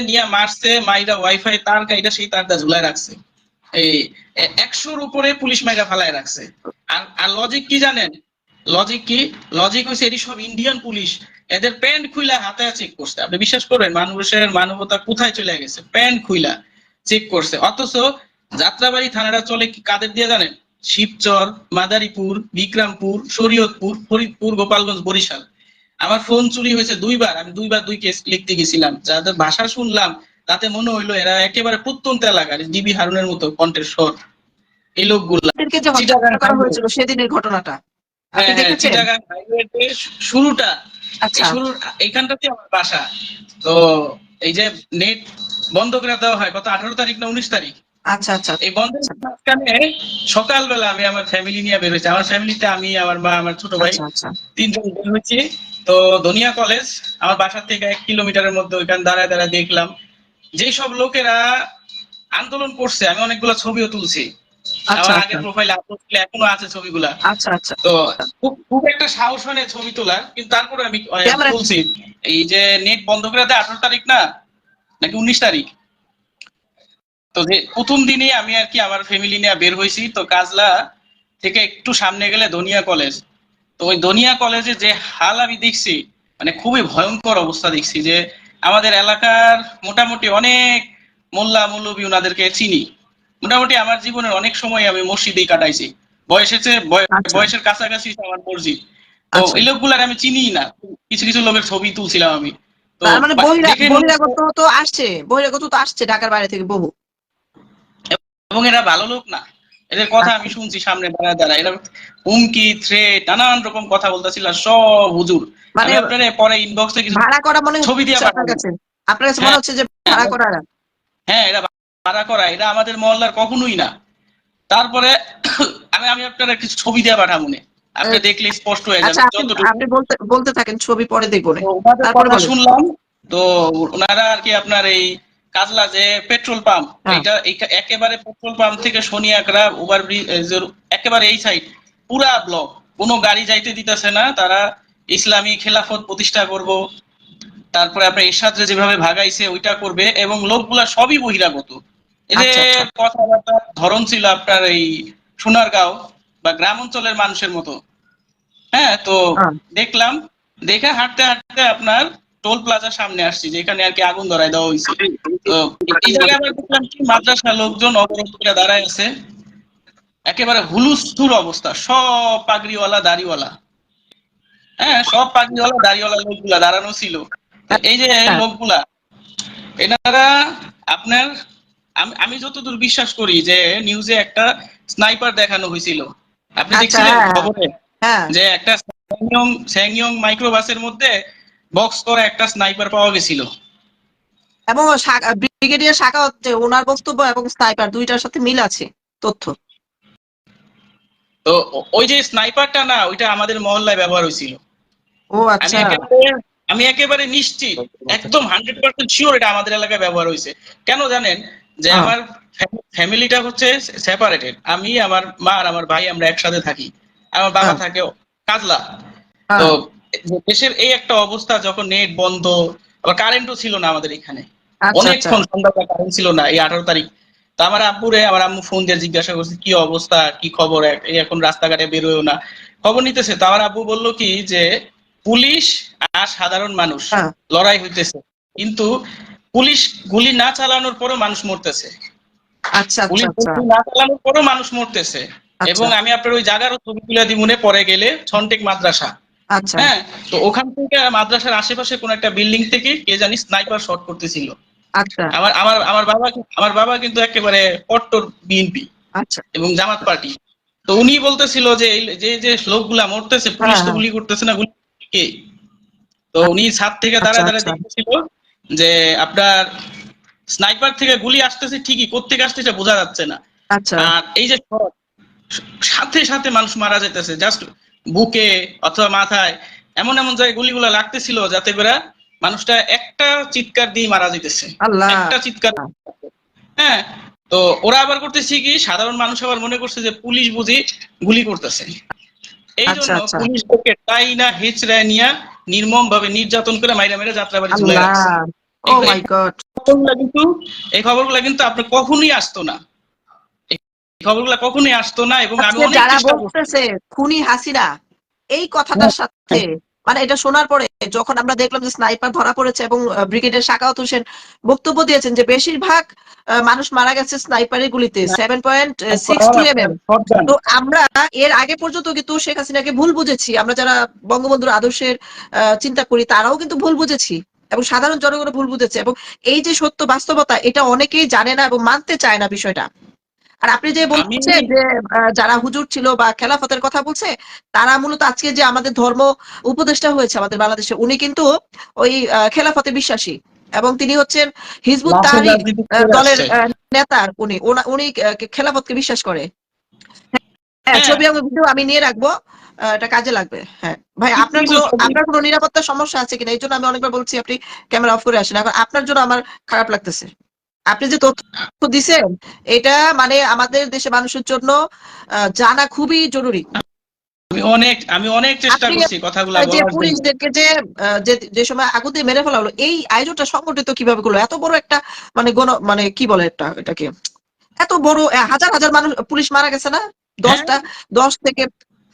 নিয়ে মারছে, মাইরা ওয়াইফাই তার কাইটা সেই তারটা ঝুলায় রাখছে। এই একশোর উপরে পুলিশ মাইরা ফালায় রাখছে। আর আর লজিক কি জানেন? লজিক কি? লজিক হচ্ছে এটি সব ইন্ডিয়ান পুলিশ। এদের প্যান্ট খুইলা হাতে চেক করছে। আপনি বিশ্বাস করবেন মানুষের মানবতা কোথায় চলে গেছে? প্যান্ট খুইলা চেক করছে। অথচ যাত্রাবাড়ি থানাটা চলে কি কাদের দিয়ে জানেন? শিবচর, মাদারীপুর, বিক্রমপুর, শরীয়তপুর, ফরিদপুর, গোপালগঞ্জ, বরিশাল। আমার ফোন চুরি হয়েছে দুইবার আমি দুইবার দুই কেস লিখতে গেছিলাম। যাদের ভাষা শুনলাম তাতে মনে হইল এরা একেবারে প্রত্যন্ত এলাকার ডিবি হারুনের মতো কণ্ঠের স্বর। এই লোকগুলা হয়েছিল সেদিনের ঘটনাটা। আপনি দেখেছেন? চিটাগাং হাইওয়েতে শুরুটা। এই আমার বাসা। তো এই যে নেট বন্ধ করে দেওয়া হয় কত আঠারো তারিখ না উনিশ তারিখ? আচ্ছা আচ্ছা। এই বন্ধের মাঝখানে সকালবেলা আমি আমার ফ্যামিলি নিয়ে বের হয়েছি। আমার ফ্যামিলিতে আমি আমার মা আমার ছোট ভাই আচ্ছা আচ্ছা। তিনজন বের হয়েছি। তো ধনিয়া কলেজ আমার বাসা থেকে এক কিলোমিটারের মধ্যে ওইখানে দাঁড়ায় দাঁড়ায় দেখলাম। যেই সব লোকেরা আন্দোলন করছে আমি অনেকগুলো ছবিও তুলছি। আচ্ছা আমার আচ্ছা। প্রোফাইলে আপলোড ছিল এখনও আছে ছবিগুলা। আচ্ছা আচ্ছা। তো খুব একটা সাহস হয় ছবি তোলার কিন্তু তারপরে আমি তুলছি। এই যে নেট বন্ধ করে দেয় আঠারো তারিখ না? নাকি উনিশ তারিখ? তো যে প্রথম দিনে আমি আর কি আমার ফ্যামিলি নিয়ে বের হয়েছি। তো কাজলা থেকে একটু সামনে গেলে ধনিয়া কলেজ। তো ওই দনিয়া কলেজে যে হাল আমি দেখছি মানে খুবই ভয়ঙ্কর অবস্থা দেখছি যে আমাদের এলাকার মোটামুটি অনেক মোল্লা মৌলবী ওনাদেরকে চিনি। মোটামুটি আমার জীবনের অনেক সময় আমি মসজিদেই কাটাইছি। বয়সেছে বয়- আচ্ছা। বয়সের কাছাকাছি আমার মসজিদ। তো আচ্ছা। এই লোকগুলার আমি চিনি না। কিছু কিছু লোকের ছবি তুলছিলাম আমি। তো মানে বহিরাগত তো আসছে বহিরাগত তো আসছে ঢাকার বাইরে থেকে বহু। এবং এরা ভালো লোক না। এদের কথা আমি শুনছি সামনে দাঁড়া দাঁড়া এরা হুমকি থ্রেট নানান রকম কথা বলতেছিল সব হুজুর। মানে আপনার পরে ইনবক্সে কিছু ভাড়া করা মনে ছবি দিয়ে আপনার কাছে। মনে হ্যাঁ। হচ্ছে যে ভাড়া করা হ্যাঁ এরা ভাড়া করা। এরা আমাদের মহল্লার কখনোই না। তারপরে আমি আমি আপনার কিছু ছবি দিয়ে পাঠাবো মনে আপনি দেখলে স্পষ্ট হয়ে আচ্ছা যাবে আপনি যতটুকু। আপনি বলতে বলতে থাকেন ছবি পরে দেখব তারপরে শুনলাম। তো ওনারা আর কি আপনার এই কাজলা যে পেট্রোল পাম্প হ্যাঁ। এটা একেবারে পেট্রোল পাম্প থেকে শনিয়াকড়া ওভার ব্রিজ একেবারে এই সাইড পুরা ব্লক কোনো গাড়ি যাইতে দিতেছে না তারা ইসলামী খেলাফত প্রতিষ্ঠা করব তারপরে আপনার এরশাদরে যেভাবে ভাগাইছে ওইটা করবে এবং লোকগুলা সবই বহিরাগত এদের আচ্ছা, আচ্ছা। কথাবার্তার ধরন ছিল আপনার এই সোনারগাঁও বা গ্রাম অঞ্চলের মানুষের মতো হ্যাঁ তো হ্যাঁ। দেখলাম দেখে হাঁটতে হাঁটতে আপনার টোল প্লাজার সামনে আসছি যেখানে আর কি আগুন ধরায় দেওয়া হয়েছে। তো এই জায়গায় দেখলাম কি মাদ্রাসা লোকজন অবরোধ করে দাঁড়ায় আছে। একেবারে হুলুস্থুল অবস্থা সব পাগড়িওয়ালা দাড়িওয়ালা। হ্যাঁ সব পাগড়িওয়ালা দাড়িওয়ালা লোকগুলা দাঁড়ানো ছিল। এই যে হ্যাঁ। লোকগুলা এনারা আপনার আমি আমি যতদূর বিশ্বাস করি যে নিউজে একটা স্নাইপার দেখানো হয়েছিল। আপনি আচ্ছা, দেখছিলেন হ্যাঁ। খবরে? হ্যাঁ। যে একটা স্যাংয়ং স্যাংয়ং মাইক্রোবাসের মধ্যে বক্স করা একটা স্নাইপার পাওয়া গেছিল। এবং ব্রিগেডিয়ার শাখা হচ্ছে ওনার বক্তব্য এবং স্নাইপার দুইটার সাথে মিল আছে তথ্য। তো ওই যে স্নাইপারটা না ওইটা আমাদের মহল্লায় ব্যবহার হয়েছিল। ও আচ্ছা। আমি একেবারে নিশ্চিত একদম হান্ড্রেড পার্সেন্ট শিওর এটা আমাদের এলাকায় ব্যবহার হয়েছে। কেন জানেন? যে হ্যাঁ। আমার ফ্যামিলিটা হচ্ছে সেপারেটেড আমি আমার মা আর আমার ভাই আমরা একসাথে থাকি। আমার বাবা হ্যাঁ। থাকে কাজলা। হ্যাঁ, তো দেশের এই একটা অবস্থা যখন নেট বন্ধ আবার কারেন্টও ছিল না আমাদের এখানে। আচ্ছা আচ্ছা। অনেকক্ষণ সন্ধ্যাবেলা কারেন্ট ছিল না এই আঠারো তারিখ। তো আমার আব্বুরে আমার আম্মু ফোন দিয়ে জিজ্ঞাসা করছে কি অবস্থা? কি খবর? এখন রাস্তাঘাটে বেরোয় না। খবর নিতেছে। তো আমার আব্বু বলল কি যে পুলিশ আর সাধারণ মানুষ হ্যাঁ। লড়াই হইতেছে। কিন্তু পুলিশ গুলি না চালানোর পরও মানুষ মরতেছে। আচ্ছা পুলিশ আচ্ছা আচ্ছা। গুলি না চালানোর পরও মানুষ মরতেছে। এবং আমি আপনার ওই জায়গারও ছবি তুলে দিই মনে পরে গেলে ছন্টেক মাদ্রাসা। আচ্ছা। হ্যাঁ তো ওখান থেকে মাদ্রাসার আশেপাশে কোন একটা বিল্ডিং থেকে কে জানি স্নাইপার শট করতেছিল। আচ্ছা। আমার আমার আমার বাবা আমার বাবা কিন্তু একেবারে কট্টর বিএনপি আচ্ছা। এবং জামাত পার্টি। তো উনি বলতেছিল যে যে যে লোকগুলা মরতেছে পুলিশ তো হ্যাঁ। গুলি করতেছে না গুলি কে? তো উনি ছাদ থেকে দাঁড়া আচ্ছা, দাঁড়া আচ্ছা। দেখতেছিল যে আপনার স্নাইপার থেকে গুলি আসতেছে ঠিকই কোত্থেকে আসতেছে বোঝা যাচ্ছে না। আচ্ছা। আর এই যে সাথে সাথে মানুষ মারা যেতেছে জাস্ট বুকে অথবা মাথায় এমন এমন জায়গায় গুলিগুলা লাগতেছিল যাতে করে মানুষটা একটা চিৎকার দিয়ে মারা যেতেছে। একটা চিৎকার। হ্যাঁ তো ওরা আবার করতেছে কি সাধারণ মানুষ আবার মনে করছে যে পুলিশ বুঝি গুলি করতেছে। এই আচ্ছা, জন্য আচ্ছা। পুলিশকে তাই না হেচড়ায় নিয়া নির্মম ভাবে নির্যাতন করে মাইরা মেরে যাত্রাবাড়ি ঝুলে আল্লাহ। রাখছে ও মাই গড কিন্তু এই খবরগুলো কিন্তু আপনি কখনোই আসতো না। খবরগুলো কখনোই আসতো না এবং আমি অনেক যারা চেষ্টা করছি। বলতেছে খুনি হাসিনা এই কথাটার সাথে মানে এটা শোনার পরে যখন আমরা দেখলাম যে স্নাইপার ধরা পড়েছে এবং ব্রিগেডের শাকাওয়াত হোসেন বক্তব্য দিয়েছেন যে বেশিরভাগ আহ, মানুষ মারা গেছে স্নাইপারের গুলিতে seven point six two M M তো আমরা এর আগে পর্যন্ত কিন্তু শেখ হাসিনাকে ভুল বুঝেছি। আমরা যারা বঙ্গবন্ধুর আদর্শের আহ, চিন্তা করি তারাও কিন্তু ভুল বুঝেছি এবং সাধারণ জনগণ ভুল বুঝেছে এবং এই যে সত্য বাস্তবতা এটা অনেকেই জানে না এবং মানতে চায় না বিষয়টা। আর আপনি যে বলছেন যে যারা হুজুর ছিল বা খেলাফতের কথা বলছে তারা মূলত আজকে যে আমাদের ধর্ম উপদেষ্টা হয়েছে আমাদের বাংলাদেশে উনি কিন্তু ওই খেলাফতে বিশ্বাসী এবং তিনি হচ্ছেন হিজবুত করে দলের। নেতা উনি। উনি খেলাফতকে বিশ্বাস করে। হ্যাঁ হ্যাঁ। ছবি এবং ভিডিও আমি নিয়ে রাখব। এটা কাজে লাগবে। হ্যাঁ। ভাই আপনার কোনো আপনার কোনো নিরাপত্তার সমস্যা আছে কিনা? এই জন্য আমি অনেকবার বলছি আপনি ক্যামেরা অফ করে আসেন। এখন আপনার জন্য আমার খারাপ লাগতেছে। আপনি যে তথ্য দিচ্ছেন এটা মানে আমাদের দেশে মানুষের জন্য জানা খুবই জরুরি। আমি অনেক আমি অনেক চেষ্টা করছি কথাগুলো যে পুলিশদেরকে যে যে যে সময় আগুন দিয়ে মেরে ফেলা হলো এই আয়োজনটা সংগঠিত কীভাবে করল? এত বড় একটা মানে গণ মানে কি বলে এটা এটাকে? এত বড় হাজার হাজার মানুষ পুলিশ মারা গেছে না? দশটা দশ থেকে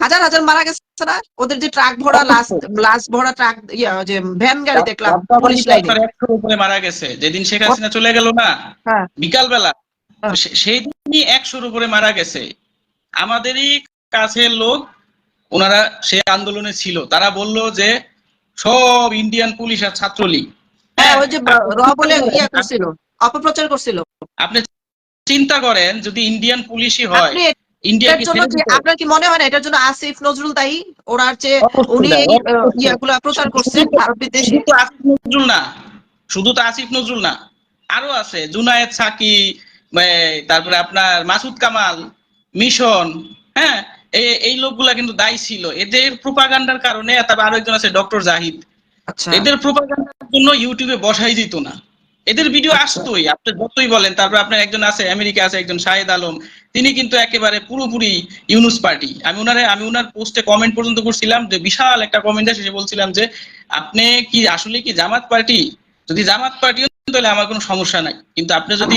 হাজার হাজার মারা গেছে না ওদের যে ট্রাক ভরা লাশ লাশ ভরা ট্রাক ইয়া যে ভ্যান গাড়ি দেখলাম পুলিশ লাইনে। উপরে মারা গেছে। যেদিন শেখ হাসিনা চলে গেল না হ্যাঁ। বিকাল বেলা হ্যাঁ। সেই দিনই একশোর উপরে মারা গেছে। আমাদেরই কাছের লোক ওনারা সে আন্দোলনে ছিল। তারা বলল যে সব ইন্ডিয়ান পুলিশ আর ছাত্রলীগ। হ্যাঁ ওই যে র বলে ইয়া করছিল অপপ্রচার করছিল। আপনি চিন্তা করেন যদি ইন্ডিয়ান পুলিশই হয় ইন্ডিয়া আপনার কি মনে হয় না এটার জন্য আসিফ নজরুল দায়ী ওনার যে উনি। ইয়াগুলা প্রচার করছেন ভারত বিদেশে তো আসিফ নজরুল না। শুধু তো আসিফ নজরুল না। আরও আছে জুনায়েদ সাকি তারপরে আপনার মাসুদ কামাল মিশন হ্যাঁ? এই- এই লোকগুলা কিন্তু দায়ী ছিল। এদের প্রোপাগান্ডার কারণে তারপর আরও একজন আছে ডক্টর জাহিদ। আচ্ছা। এদের প্রোপাগান্ডার জন্য ইউটিউবে বসাই দিত না। এদের ভিডিও আসতোই আপনি যতই বলেন তারপর আপনার একজন আছে আমেরিকা আছে একজন শাহেদ আলম। তিনি কিন্তু একেবারে পুরোপুরি ইউনুস পার্টি। আমি উনারে আমি উনার পোস্টে কমেন্ট পর্যন্ত করছিলাম যে বিশাল একটা কমেন্ট এসে বলছিলাম যে আপনি কি আসলে কি জামাত পার্টি? যদি জামাত পার্টি তাহলে আমার কোনো সমস্যা নাই। কিন্তু আপনি যদি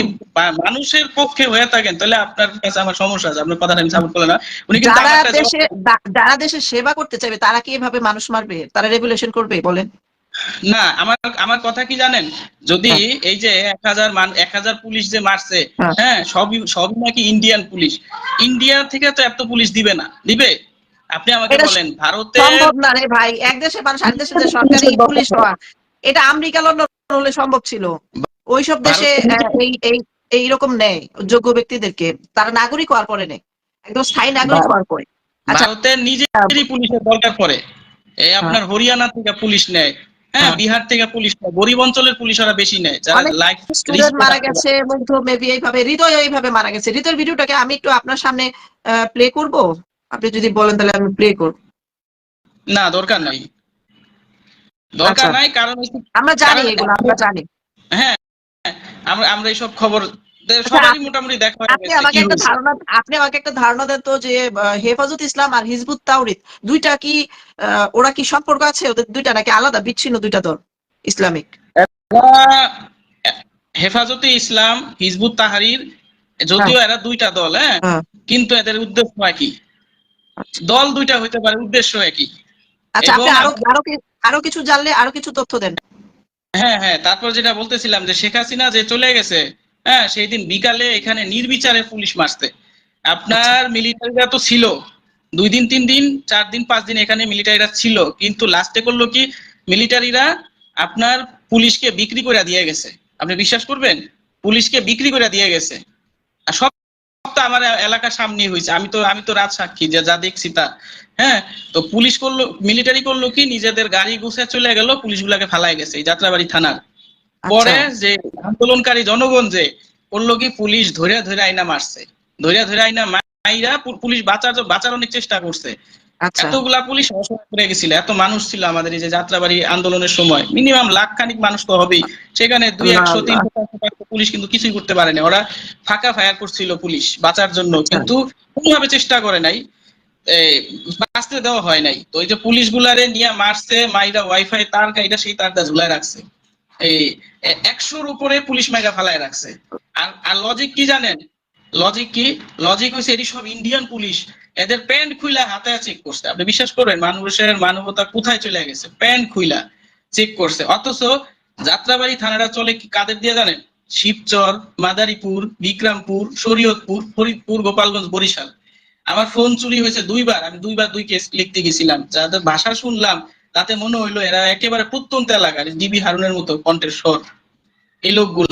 মানুষের পক্ষে হয়ে থাকেন তাহলে আপনার কাছে আমার সমস্যা আছে। আপনার কথাটা আমি সাপোর্ট করলাম না। উনি কিন্তু যারা দেশে সেবা করতে চাইবে তারা কি এভাবে মানুষ মারবে? তারা রেগুলেশন করবে বলেন। না আমার আমার কথা কি জানেন? যদি এই যে এক হাজার মান এক হাজার পুলিশ যে মারছে হ্যাঁ। হ্যাঁ সবই সবই নাকি ইন্ডিয়ান পুলিশ। ইন্ডিয়া থেকে তো এত পুলিশ দিবে না। দিবে? আপনি আমাকে বলেন ভারতে সম্ভব না রে ভাই। এক দেশের মানুষ আরেক দেশে সরকারি পুলিশ হওয়া এটা আমেরিকা লন্ডন হলে সম্ভব ছিল। ওইসব দেশে এই এই এইরকম নেয় যোগ্য ব্যক্তিদেরকে। তারা নাগরিক হওয়ার পরে নেয় একদম স্থায়ী নাগরিক হওয়ার পরে আচ্ছা। ভারতের নিজেরই পুলিশের দরকার পড়ে এই আপনার হরিয়ানা থেকে পুলিশ নেয়। হ্যাঁ হ্যাঁ। বিহার থেকে পুলিশ গরিব অঞ্চলের পুলিশ ওরা বেশি নেয় যারা লাইফ স্টুডেন্ট মারা গেছে মুগ্ধ মেবি এইভাবে হৃদয় এইভাবে মারা গেছে। হৃদয়ের ভিডিওটাকে আমি একটু আপনার সামনে প্লে করব? আপনি যদি বলেন তাহলে আমি প্লে করব। না দরকার নাই। দরকার আচ্ছা। নাই কারণ আমরা জানি এগুলো আমরা জানি। হ্যাঁ আমরা আমরা এইসব খবর মোটামুটি দেখা আপনি আমাকে একটা ধারণা আপনি আমাকে একটা ধারণা দেন তো যে হেফাজত ইসলাম আর হিজবুত তাওরিদ দুইটা কি ওরা কি সম্পর্ক আছে? ওদের দুইটা নাকি আলাদা বিচ্ছিন্ন দুইটা দল ইসলামিক? হেফাজতে ইসলাম হিজবুত তাহারির যদিও এরা দুইটা দল হ্যাঁ? হ্যাঁ। কিন্তু এদের উদ্দেশ্য একই। দল দুইটা হইতে পারে উদ্দেশ্য একই। আচ্ছা আপনি আরও আরও আরও কিছু জানলে আরও কিছু তথ্য দেন। হ্যাঁ হ্যাঁ তারপর যেটা বলতেছিলাম যে শেখ হাসিনা যে চলে গেছে হ্যাঁ সেই দিন বিকালে এখানে নির্বিচারে পুলিশ মারছে। আপনার মিলিটারিরা তো ছিল। দুই দিন, তিন দিন, চার দিন, পাঁচ দিন এখানে মিলিটারিরা ছিল। কিন্তু লাস্টে করল কি? মিলিটারিরা আপনার পুলিশকে বিক্রি করে দিয়ে গেছে। আপনি বিশ্বাস করবেন? পুলিশকে বিক্রি করে দিয়ে গেছে। আর সব তো আমার এলাকার সামনে হয়েছে। আমি তো আমি তো রাত সাক্ষী, যে, যা দেখছি তা। হ্যাঁ তো পুলিশ করল মিলিটারি করল কি? নিজেদের গাড়ি গুছে চলে গেল পুলিশ গুলাকে ফালাই গেছে যাত্রাবাড়ি থানার। পরে আচ্ছা, যে আন্দোলনকারী জনগণ যে করল কি পুলিশ ধরে ধরে আইনা মারছে। ধরে ধরে আইনা মাইরা পুলিশ বাঁচার বাঁচার অনেক চেষ্টা করছে। আচ্ছা। এতগুলা পুলিশ অসহায় করে গেছিল এত মানুষ ছিল আমাদের এই যে যাত্রাবাড়ি আন্দোলনের সময়। মিনিমাম লাখ খানিক মানুষ তো হবেই। সেখানে দুই একশো। তিনশো পুলিশ কিন্তু কিছুই করতে পারেনি। ওরা ফাঁকা ফায়ার করছিল পুলিশ বাঁচার জন্য। আচ্ছা। কিন্তু কোনোভাবে চেষ্টা করে নাই। এই, বাঁচতে দেওয়া হয় নাই। তো ওই যে পুলিশ গুলারে নিয়ে মারছে মাইরা ওয়াইফাই তার কাইটা সেই তারটা ঝুলায় রাখছে। এই একশোর উপরে পুলিশ মেগা ফেলায় রাখছে। আর আর লজিক কি জানেন? লজিক কি? লজিক হচ্ছে এটি সব ইন্ডিয়ান পুলিশ। এদের প্যান্ট খুইলা হাতে চেক করছে। আপনি বিশ্বাস করবেন মানুষের মানবতা কোথায় চলে গেছে? প্যান্ট খুইলা চেক করছে। অথচ যাত্রাবাড়ি থানাটা চলে কি কাদের দিয়ে জানেন? শিবচর, মাদারীপুর, বিক্রমপুর, শরীয়তপুর, ফরিদপুর, গোপালগঞ্জ, বরিশাল। আমার ফোন চুরি হয়েছে দুইবার। আমি দুইবার দুই কেস লিখতে গেছিলাম। যাদের ভাষা শুনলাম তাতে মনে হইল এরা একেবারে প্রত্যন্ত এলাকার জিবি হারুনের মতো কণ্ঠের স্বর। এই লোকগুলা